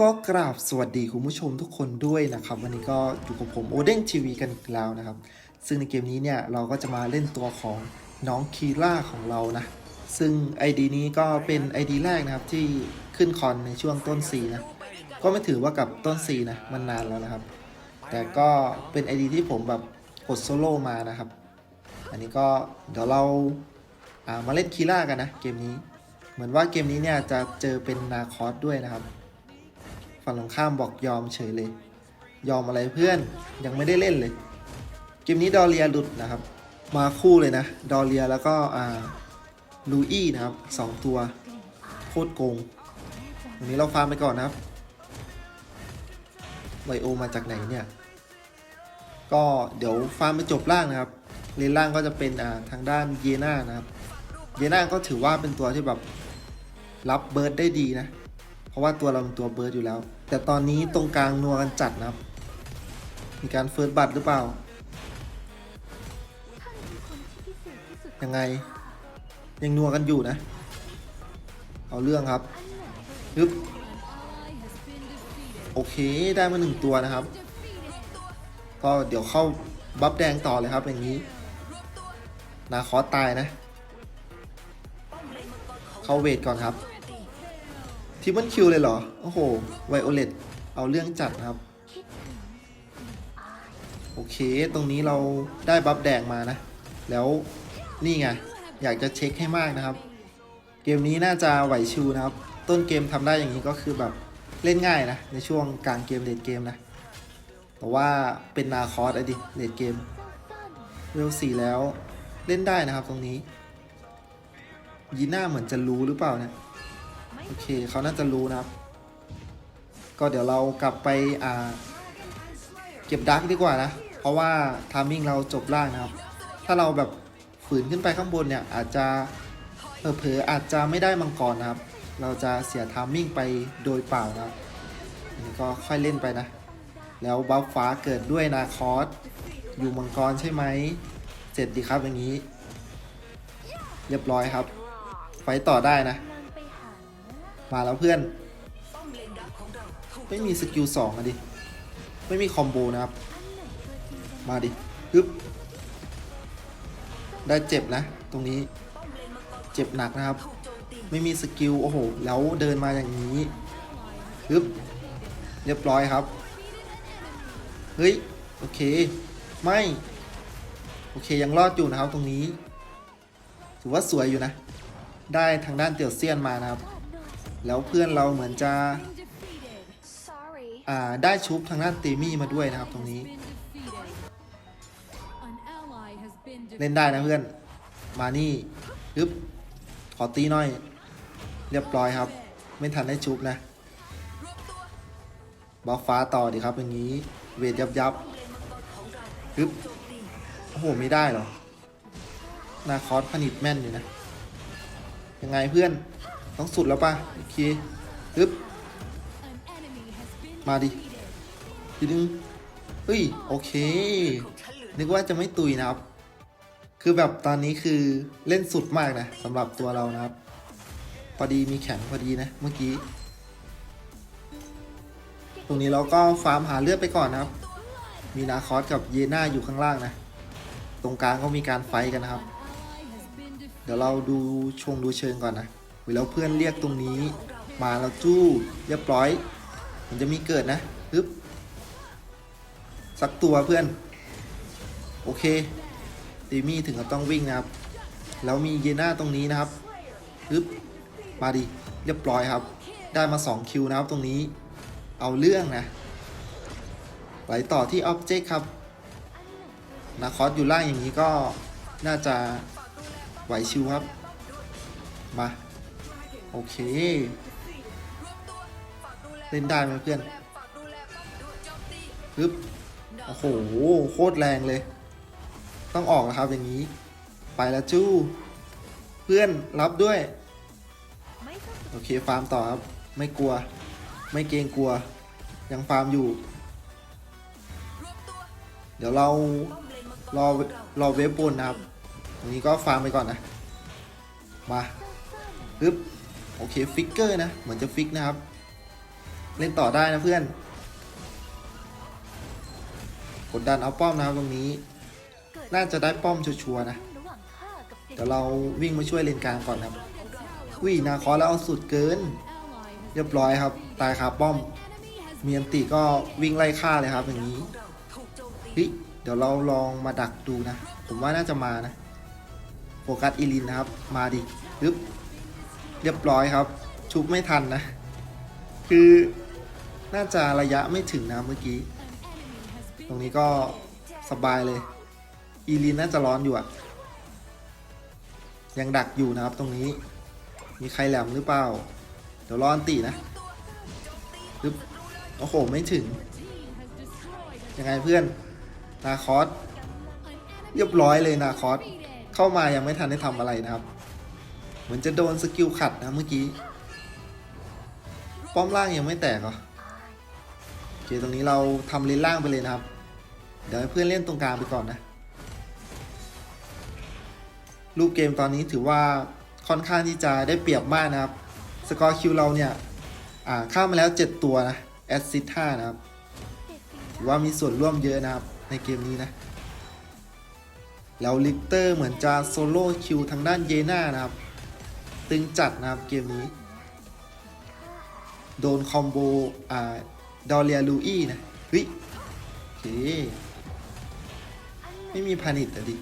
ก็กราบสวัสดีคุณผู้ชมทุกคนด้วยนะครับ วันนี้ก็อยู่กับผมโอเด้งทีวีกันอีกแล้วนะครับ ซึ่งในเกมนี้เนี่ยเราก็จะมาเล่นตัวของน้องคีล่าของเรานะ ซึ่ง ID นี้ก็เป็น ID แรกนะครับที่ขึ้นคอนในช่วงต้นซีนะ ก็ไม่ถือว่ากับต้นซีนะมันนานแล้วนะครับ แต่ก็เป็น ID ที่ผมแบบกดโซโล่มานะครับ อันนี้ก็เดี๋ยวเราอ่ามาเล่นคีล่ากันนะเกมนี้ เหมือนว่าเกมนี้เนี่ยจะเจอเป็นนาคอสด้วยนะครับ ฝั่งตรงข้ามบอกยอมเฉยเลย ยอมอะไรเพื่อนยังไม่ได้เล่นเลย เกมนี้ดอเรียหลุดนะครับ มาคู่เลยนะ ดอเรียแล้วก็อ่าลูอี้นะครับสองตัวโคตรโกงวันนี้เราฟาร์มไปก่อนนะครับไวโอมาจากไหนเนี่ย ก็เดี๋ยวฟาร์มไปจบล่างนะครับเลนล่างก็จะเป็นอ่าทางด้านเยน่านะครับเยน่าก็ถือว่าเป็นตัวที่แบบรับเบิร์ดได้ดีนะ เพราะว่าตัวเราเป็นตัวเบิร์ดอยู่แล้ว แต่ตอนนี้ตรงกลางนัวกันจัดนะครับ มีการเฟิร์สบัตหรือเปล่า ยังไง ยังนัวกันอยู่นะ เอาเรื่องครับฮึบโอเคได้มาหนึ่งตัวนะครับ ก็เดี๋ยวเข้าบัฟแดงต่อเลยครับอย่างนี้ นาคอสตายนะ เข้าเวทก่อนครับ ทิมเบิลคิวเลยเหรอ โอ้โห ไวโอเลตเอาเรื่องจัดครับ โอเค ตรงนี้เราได้บัฟแดงมานะ แล้วนี่ไง อยากจะเช็คให้มากนะครับ เกมนี้น่าจะไหวชิวนะครับ ต้นเกมทำได้อย่างนี้ก็คือแบบเล่นง่ายนะ ในช่วงกลางเกมเลดเกมนะ แต่ว่าเป็นนาคอสอะดิเลดเกมเวลสี่แล้วเล่นได้นะครับตรงนี้ยีน่าเหมือนจะรู้หรือเปล่าเนี่ย โอเคเขาน่าจะรู้นะครับ ก็เดี๋ยวเรากลับไปอ่าเก็บดักดีกว่านะ เพราะว่าทามมิ่งเราจบล่างนะครับ ถ้าเราแบบฝืนขึ้นไปข้างบนเนี่ย อาจจะเผลอๆอาจจะไม่ได้มังกรนะครับ เราจะเสียทามมิ่งไปโดยเปล่านะครับนนี้ก็ค่อยเล่นไปนะ แล้วบัฟฟ้าเกิดด้วยนาคอสอยู่มังกรใช่ไหมเสร็จดีครับอย่างนี้ เรียบร้อยครับ ไฟต่อได้นะ มาแล้วเพื่อน ไม่มีสกิลสองอะดิ ไม่มีคอมโบนะครับ มาดิฮึบได้เจ็บนะ ตรงนี้เจ็บหนักนะครับ ไม่มีสกิลโอ้โห แล้วเดินมาอย่างนี้ฮึบเรียบร้อยครับ เฮ้ย โอเค ไม่ โอเคยังรอดอยู่นะครับตรงนี้ ถือว่าสวยอยู่นะ ได้ทางด้านเตี่ยวเซียนมานะครับ แล้วเพื่อนเราเหมือนจะอ่าได้ชุบทางด้านเตมี่มาด้วยนะครับตรงนี้ เล่นได้นะเพื่อนมานี่ฮึบขอตีหน่อย เรียบร้อยครับ ไม่ทันได้ชุบนะบล็อกฟ้าต่อดีครับอย่างนี้ เวทยับยับฮึบโอ้โหไม่ได้หรอนาคอสผนิตแม่นอยู่นะ ยังไงเพื่อน ต้องสุดแล้วป่ะ โอเคฮึบมาดิทีนึงเฮ้ย โอเค นึกว่าจะไม่ตุยนะครับ คือแบบตอนนี้คือเล่นสุดมากนะสำหรับตัวเรานะครับ พอดีมีแข็งพอดีนะเมื่อกี้ ตรงนี้เราก็ฟาร์มหาเลือดไปก่อนนะครับ มีนาคอสกับเยน่าอยู่ข้างล่างนะ ตรงกลางก็มีการไฟกันนะครับ เดี๋ยวเราดูชงดูเชิงก่อนนะ แล้วเพื่อนเรียกตรงนี้ มาแล้วจู้เรียบร้อย มันจะมีเกิดนะปึ๊บสักตัวเพื่อน โอเคตีมี่ถึงกับต้องวิ่งนะครับ แล้วมีเยน่าตรงนี้นะครับปึ๊บมาดิเรียบร้อยครับ ได้มา 2 คิวนะครับตรงนี้ เอาเรื่องนะไหลต่อที่ออบเจกต์ครับนาคอสอยู่ล่างอย่างนี้ก็น่าจะไหวชิวครับ มา โอเค เล่นได้ไหมเพื่อนปึ๊บโอ้โห โคตรแรงเลย ต้องออกแล้วครับอย่างนี้ ไปแล้วจู้ เพื่อนรับด้วย โอเค ฟาร์มต่อครับ ไม่กลัว ไม่เกรงกลัว ยังฟาร์มอยู่ เดี๋ยวเรารอรอเวฟบนนะครับ ตรงนี้ก็ฟาร์มไปก่อนนะ มาปึ๊บ โอเคฟิกเกอร์นะ เหมือนจะฟิกนะครับ เล่นต่อได้นะเพื่อน กดดันเอาป้อมนะครับตรงนี้ น่าจะได้ป้อมชัวร์ๆนะ เดี๋ยวเราวิ่งมาช่วยเลนกลางก่อนครับวินาคอแล้วเอาสุดเกิน เรียบร้อยครับ ตายคาป้อม มีอันติก็วิ่งไล่ฆ่าเลยครับอย่างนี้เฮ้ยเดี๋ยวเราลองมาดักดูนะ ผมว่าน่าจะมานะ โฟกัสอีลินนะครับ มาดิปึ๊บ เรียบร้อยครับ ชุบไม่ทันนะ คือน่าจะระยะไม่ถึงนะเมื่อกี้ ตรงนี้ก็สบายเลย อีลินน่าจะร้อนอยู่อะยังดักอยู่นะครับตรงนี้ มีใครแหลมหรือเปล่า เดี๋ยวรออันตีนะปึ๊บโอ้โห ไม่ถึง ยังไงเพื่อน นาคอส เรียบร้อยเลยนาคอส เข้ามายังไม่ทันได้ทำอะไรนะครับ เหมือนจะโดนสกิลขัดนะเมื่อกี้ ป้อมล่างยังไม่แตกเหรอโอเคตรงนี้เราทำเลนล่างไปเลยนะครับ เดี๋ยวให้เพื่อนเล่นตรงกลางไปก่อนนะรูปเกมตอนนี้ถือว่าค่อนข้างที่จะได้เปรียบมากนะครับ สกอร์คิวเราเนี่ยอ่าเข้ามาแล้ว 7 ตัวนะ แอสซิส5นะครับถือว่ามีส่วนร่วมเยอะนะครับในเกมนี้นะ แล้วลิกเตอร์เหมือนจะโซโล่คิวทางด้านเยน่านะครับ ตึงจัดนะครับเกมนี้ โดนคอมโบอ่าดอเรียลูอี้นะเฮ้ยโอเคไม่มีพานิชอะดิ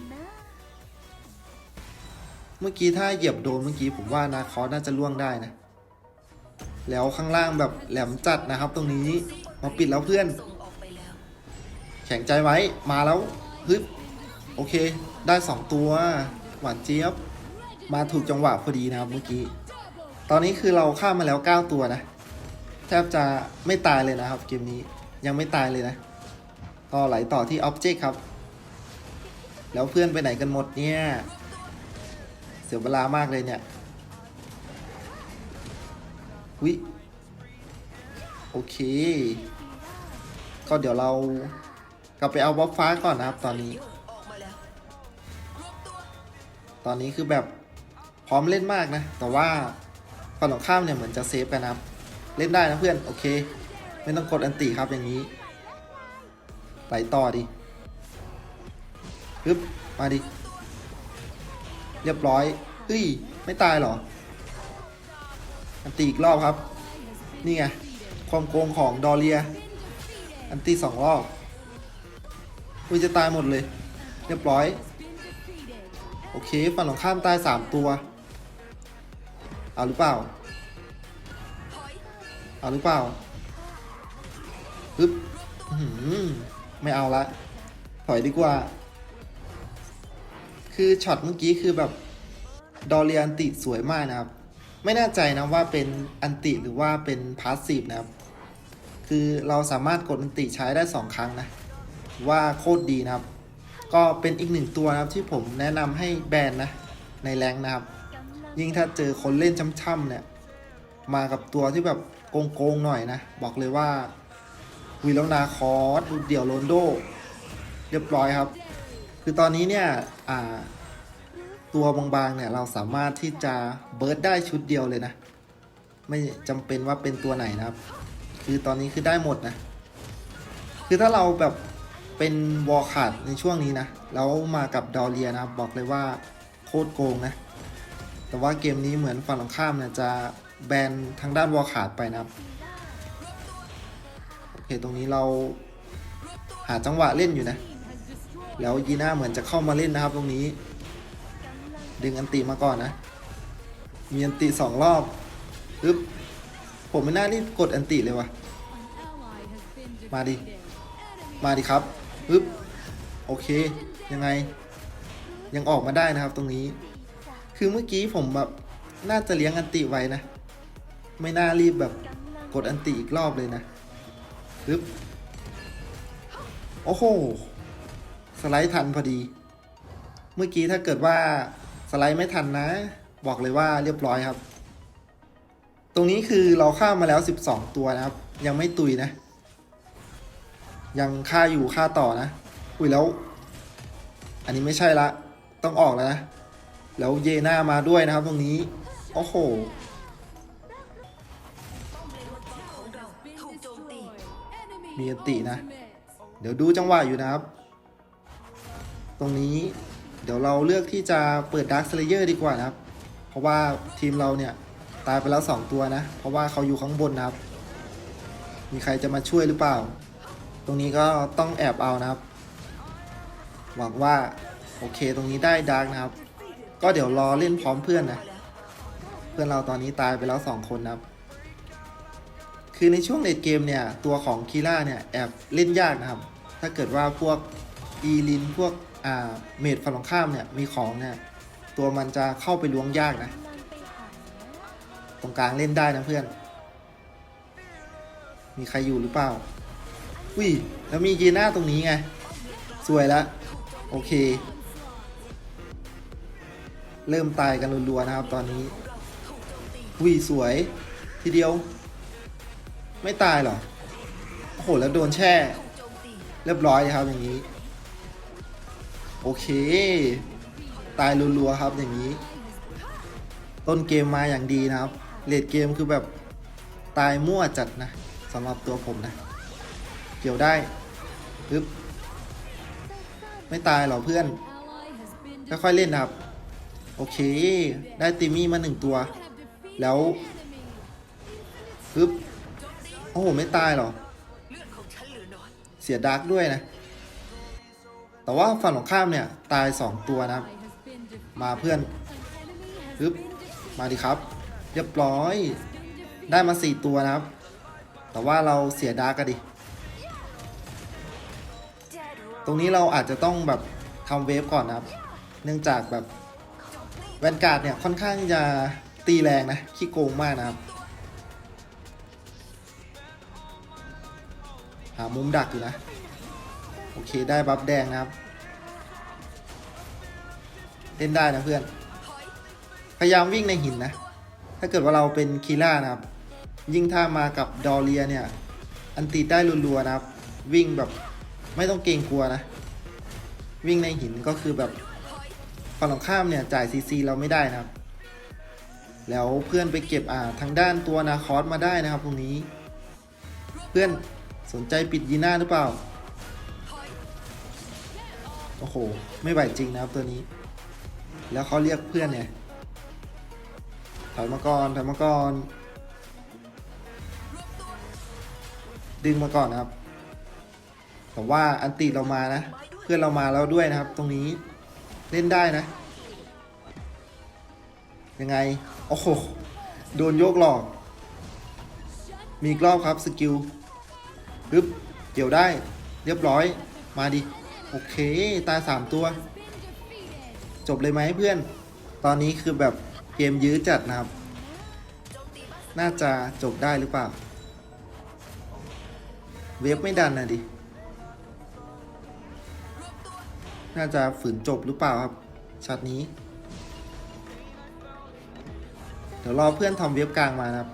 เมื่อกี้ถ้าเหยียบโดนเมื่อกี้ผมว่านาคอสน่าจะล่วงได้นะ แล้วข้างล่างแบบแหลมจัดนะครับ ตรงนี้มาปิดแล้วเพื่อน แข็งใจไว้มาแล้วฮึบโอเค ได้สองตัว หวานเจี๊ยบ มาถูกจังหวะพอดีนะครับเมื่อกี้ ตอนนี้คือเราข้ามมาแล้ว 9 ตัวนะ แทบจะไม่ตายเลยนะครับ เกมนี้ยังไม่ตายเลยนะ ก็ไหลต่อที่ Object ครับ แล้วเพื่อนไปไหนกันหมดเนี่ย เสียเวลามากเลยเนี่ยวิโอเค ก็เดี๋ยวเรากลับไปเอาบ๊อบฟ้าก่อนนะครับตอนนี้ ตอนนี้คือแบบ พร้อมเล่นมากนะ แต่ว่าฝั่งตรงข้ามเนี่ยเหมือนจะเซฟกันนะครับ เล่นได้นะเพื่อน โอเค ไม่ต้องกดอันติครับอย่างนี้ไหลต่อดิฮึบมาดิ เรียบร้อยเฮ้ย ไม่ตายหรอ อันตีอีกรอบครับ นี่ไง ความโกงของดอเรีย อันตีสองรอบอุ้ยจะตายหมดเลย เรียบร้อย โอเค ฝั่งตรงข้ามตายสามตัว เอาหรือเปล่า เอาหรือเปล่าปึ๊บไม่เอาละ ถอยดีกว่า คือช็อตเมื่อกี้คือแบบ ดอเรียนติสวยมากนะครับ ไม่แน่ใจนะว่าเป็นอันติหรือว่าเป็นพาสซีฟนะครับ คือเราสามารถกดอันติใช้ได้ 2 ครั้งนะ ว่าโคตรดีนะครับ ก็เป็นอีกหนึ่งตัวนะครับที่ผมแนะนำให้แบนนะ ในแรงนะครับ ยิ่งถ้าเจอคนเล่นช่ำๆเนี่ย มากับตัวที่แบบโกงๆหน่อยนะ บอกเลยว่าวิลนาคอสเดี่ยวโรนโด เรียบร้อยครับ คือตอนนี้เนี่ยตัวบางๆเนี่ยเราสามารถที่จะเบิร์ดได้ชุดเดียวเลยนะ ไม่จำเป็นว่าเป็นตัวไหนนะครับ คือตอนนี้คือได้หมดนะ คือถ้าเราแบบเป็นวอลขาดในช่วงนี้นะ แล้วมากับดอเรียนะครับ บอกเลยว่าโคตรโกงนะ แต่ว่าเกมนี้เหมือนฝั่งตรงข้ามเนี่ยจะแบนทางด้านวอลขาดไปนะครับโอเคตรงนี้เราหาจังหวะเล่นอยู่นะ แล้วยีน่าเหมือนจะเข้ามาเล่นนะครับ ตรงนี้ ดึงอันติมาก่อนนะ มีอันติสองรอบปึ๊บผมไม่น่ารีบกดอันติเลยวะมาดิ มาดิครับปึ๊บโอเค ยังไง ยังออกมาได้นะครับตรงนี้ คือเมื่อกี้ผมแบบน่าจะเลี้ยงอันติไว้นะ ไม่น่ารีบแบบกดอันติอีกรอบเลยนะปึ๊บโอ้โห สไลด์ทันพอดี เมื่อกี้ถ้าเกิดว่าสไลด์ไม่ทันนะ บอกเลยว่าเรียบร้อยครับ ตรงนี้คือเราฆ่ามาแล้ว 12 ตัวนะครับ ยังไม่ตุยนะ ยังฆ่าอยู่ฆ่าต่อนะ อุ้ยแล้ว อันนี้ไม่ใช่ละ ต้องออกแล้วนะ แล้วเยน่ามาด้วยนะครับตรงนี้ โอ้โห มีอันตินะ เดี๋ยวดูจังหวะอยู่นะครับ ตรงนี้เดี๋ยวเราเลือกที่จะเปิดด a r k ก l เลเยอร์ดีกว่านะครับ เพราะว่าทีมเราเนี่ย ตายไปแล้ว 2 ตัวนะ เพราะว่าเขาอยู่ข้างบนนะครับ มีใครจะมาช่วยหรือเปล่า ตรงนี้ก็ต้องแอบเอานะครับ หวังว่า โอเคตรงนี้ได้ดาร์กนะครับ ก็เดี๋ยวรอเล่นพร้อมเพื่อนนะ เพื่อนเราตอนนี้ตายไปแล้ว2คนนะครับ คือในช่วงเลดเกมเนี่ย ตัวของคีล่าเนี่ย แอบเล่นยากนะครับ ถ้าเกิดว่าพวกอีลินพวกอ่าเมดฝั่งข้ามเนี่ยมีของเนี่ยตัวมันจะเข้าไปล้วงยากนะ ตรงกลางเล่นได้นะเพื่อน มีใครอยู่หรือเปล่าอุ้ยแล้วมียีน่าตรงนี้ไง สวยแล้วโอเค เริ่มตายกันรัวๆนะครับ ตอนนี้อุ้ยสวยทีเดียว ไม่ตายหรอโอ้โหแล้วโดนแช่ เรียบร้อยครับอย่างนี้ โอเค ตายรัวๆครับอย่างนี้ ต้นเกมมาอย่างดีนะครับเลดเกมคือแบบตายมั่วจัดนะสำหรับตัวผมนะ เกี่ยวได้ปึ๊บไม่ตายหรอเพื่อนค่อยๆเล่นนะครับ โอเค ได้ติมี่มาหนึ่งตัว แล้วปึ๊บโอ้โห ไม่ตายหรอ เสียดาร์กด้วยนะ แต่ว่าฝั่งของข้ามเนี่ย ตาย2ตัวนะ มาเพื่อนปึ๊บมาดิครับ เรียบร้อย ได้มา4ตัวนะครับ แต่ว่าเราเสียดาร์กดิ ตรงนี้เราอาจจะต้องแบบทำเวฟก่อนนะครับ เนื่องจากแบบ แวนการ์ดเนี่ยค่อนข้างจะตีแรงนะ ขี้โกงมากนะครับ หามุมดักอยู่นะ โอเคได้บัฟแดงนะครับ เล่นได้นะเพื่อน พยายามวิ่งในหินนะ ถ้าเกิดว่าเราเป็นคีล่านะครับ ยิ่งถ้ามากับดอเรียเนี่ย อันตีได้รัวๆนะครับ วิ่งแบบไม่ต้องเกรงกลัวนะ วิ่งในหินก็คือแบบ ฝั่งตรงข้ามเนี่ยจ่ายซีซีเราไม่ได้นะครับ แล้วเพื่อนไปเก็บอ่าทางด้านตัวนาคอสมาได้นะครับตรงนี้ เพื่อนสนใจปิดยีน่าหรือเปล่า โอ้โห ไม่ไหวจริงนะครับตัวนี้ แล้วเขาเรียกเพื่อนเนี่ยถอยมาก่อนถอยมาก่อนดึงมาก่อนนะครับ แต่ว่าอันติเรามานะ เพื่อนเรามาแล้วด้วยนะครับตรงนี้ เล่นได้นะ ยังไง โอ้โห โดนโยกหลอก มีอีกรอบครับสกิลปึ๊บเกี่ยวได้เรียบร้อยมาดิ โอเค ตายสามตัว จบเลยไหมเพื่อน ตอนนี้คือแบบเกมยื้อจัดนะครับ น่าจะจบได้หรือเปล่า เวฟไม่ดันนะดิ น่าจะฝืนจบหรือเปล่าครับช็อตนี้ เดี๋ยวรอเพื่อนทำเวฟกลางมานะครับ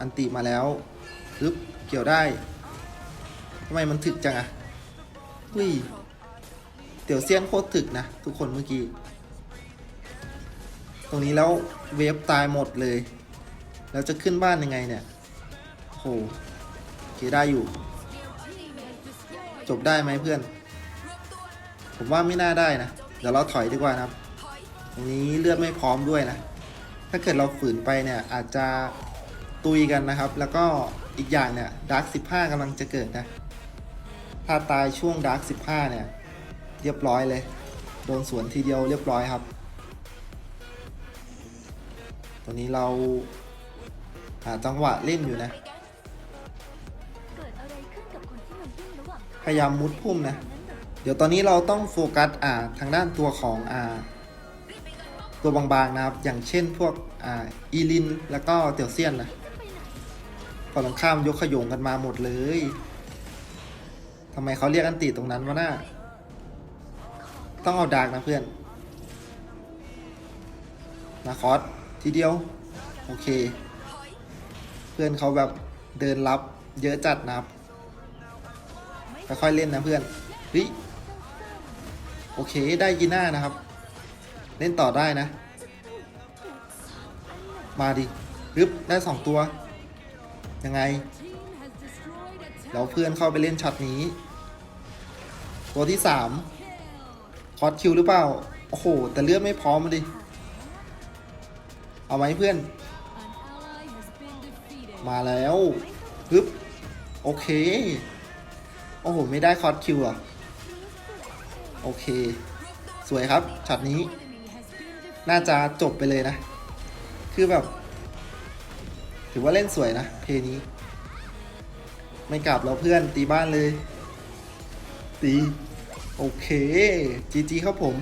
อันติมาแล้วปึ๊บเกี่ยวได้ทำไมมันถึกจังอะอุ้ยเตี๋ยวเซียนโคตรถึกนะ ทุกคนเมื่อกี้ ตรงนี้แล้วเวฟตายหมดเลย แล้วจะขึ้นบ้านยังไงเนี่ยโหเคได้อยู่ จบได้ไหมเพื่อน ผมว่าไม่น่าได้นะ เดี๋ยวเราถอยดีกว่านะครับตรงนี้เลือดไม่พร้อมด้วยนะ ถ้าเกิดเราฝืนไปเนี่ยอาจจะตุยกันนะครับ แล้วก็อีกอย่างเนี่ยดาร์กสิบห้ากำลังจะเกิดนะ ถ้าตายช่วงดาร์กสิบห้าเนี่ย เรียบร้อยเลย โดนสวนทีเดียวเรียบร้อยครับ ตัวนี้เราหาจังหวะเล่นอยู่นะ พยายามมุดพุ่มนะ ดี๋ยวตอนนี้เราต้องโฟกัสอ่าทางด้านตัวของอ่าตัวบางๆนะครับ อย่างเช่นพวกอ่าอีลินแล้วก็เตียวเซียนนะฝั่งตรงข้ามยกขยงกันมาหมดเลยทำไมเขาเรียกอันติตรงนั้นวะน่าต้องเอาดาร์กนะเพื่อนนาคอสทีเดียว โอเค เพื่อนเขาแบบเดินรับเยอะจัดนะครับค่อยๆเล่นนะเพื่อนเฮ้ย โอเคได้ยีน่านะครับ เล่นต่อได้นะ มาดิปึ๊บได้สองตัว ยังไงแล้วเพื่อนเข้าไปเล่นช็อตนี้ ตัวที่สามคอร์สคิวหรือเปล่า โอ้โห แต่เลือดไม่พร้อมมาดิ เอาไหมเพื่อน มาแล้วฮึบโอเค โอ้โห ไม่ได้คอร์สคิวเหรอ โอเค สวยครับช็อตนี้ น่าจะจบไปเลยนะ คือแบบ ถือว่าเล่นสวยนะ เพลนี้ ไม่กลับแล้วเพื่อนตีบ้านเลย ตี โอเคจีจีครับผม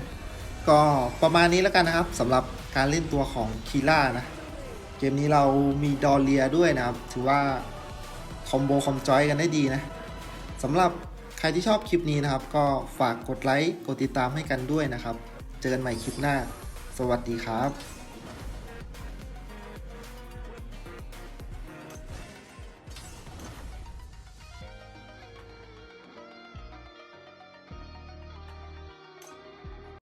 ก็ประมาณนี้แล้วกันนะครับสำหรับการเล่นตัวของคีล่านะ เกมนี้เรามีดอเลียด้วยนะครับ ถือว่า คอมโบคอมจอยกันได้ดีนะสำหรับ ใครที่ชอบคลิปนี้นะครับ ก็ฝากกดไลค์ กดติดตามให้กันด้วยนะครับ เจอกันใหม่คลิปหน้า สวัสดีครับ